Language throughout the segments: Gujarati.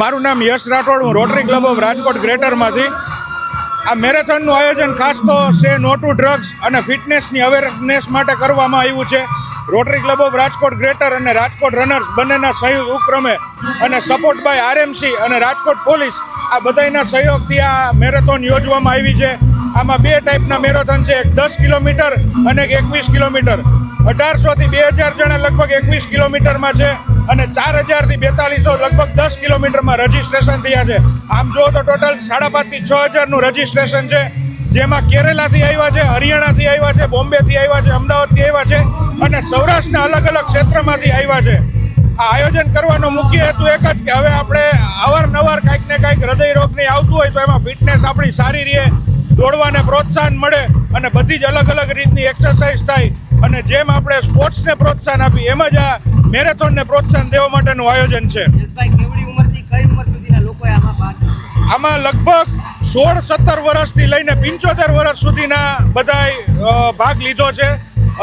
મારું નામ યશ રાઠોડ, હું રોટરી ક્લબ ઓફ રાજકોટ ગ્રેટરમાંથી આ મેરેથોનનું આયોજન ખાસ તો સે નો ટુ ડ્રગ્સ અને ફિટનેસની અવેરનેસ માટે કરવામાં આવ્યું છે. Rotary Club of Rajkot Greater અને રાજકોટ રનર્સ બંનેના સંયુક્ત ઉપક્રમે અને સપોર્ટ બાય આરએમસી અને રાજકોટ પોલીસ આ બધાના સહયોગથી આ મેરેથોન યોજવામાં આવી છે. આમાં બે ટાઈપના મેરેથોન છે, એક દસ કિલોમીટર અને એક એકવીસ કિલોમીટર. અઢારસોથી બે હજાર જણા લગભગ એકવીસ કિલોમીટરમાં છે. અને ચાર હજારથી બેતાલીસો, લગભગ દસ કિલોમીટરમાં રજીસ્ટ્રેશન થયા છે. આમ જુઓ તો ટોટલ સાડા પાંચથી છ હજારનું રજીસ્ટ્રેશન છે. જેમાં કેરેલાથી આવ્યા છે હરિયાણાથી આવ્યા છે બોમ્બેથી આવ્યા છે અમદાવાદથી આવ્યા છે અને સૌરાષ્ટ્રના અલગ અલગ ક્ષેત્રમાંથી આવ્યા છે. આ આયોજન કરવાનો મુખ્ય હેતુ એક જ કે હવે આપણે અવારનવાર કાંઈક ને કાંઈક હૃદય રોગની આવતું હોય તો એમાં ફિટનેસ આપણી સારી રહે, દોડવાને પ્રોત્સાહન મળે અને બધી જ અલગ અલગ રીતની એક્સરસાઇઝ થાય. અને જેમ આપણે સ્પોર્ટ્સને પ્રોત્સાહન આપી એમ જ આ મેરેથોનને પ્રોત્સાહન દેવા માટેનું આયોજન છે? આમાં લગભગ સોળ સત્તર વર્ષથી લઈને પંચોતેર વર્ષ સુધીના બધાય ભાગ લીધો છે.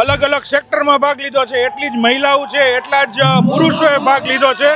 અલગ અલગ સેક્ટરમાં ભાગ લીધો છે. એટલી જ મહિલાઓ છે એટલા જ પુરુષોએ ભાગ લીધો છે.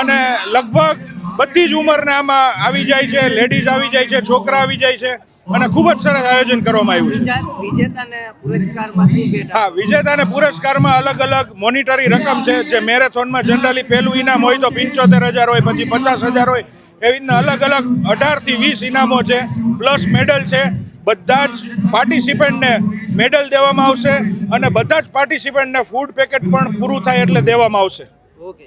અને લગભગ બધી જ ઉંમરને આમાં આવી જાય છે. લેડીઝ આવી જાય છે છોકરા આવી જાય છે. અને ખૂબ જ સરસ આયોજન કરવામાં આવ્યું છે. વિજા- વિજેતાને પુરસ્કારમાં શું ભેટ હા વિજેતાને પુરસ્કારમાં અલગ અલગ મોનિટરી રકમ છે જે મેરેથોનમાં જનરલી પહેલું ઇનામ હોય તો પંચોતેર હજાર હોય પછી પચાસ હજાર હોય એવી રીતના અલગ અલગ અઢારથી વીસ ઇનામો છે પ્લસ મેડલ છે. બધા જ પાર્ટિસિપન્ટને મેડલ દેવામાં આવશે અને બધા જ પાર્ટિસિપન્ટને ફૂડ પેકેટ પણ પૂરું થાય એટલે દેવામાં આવશે. ઓકે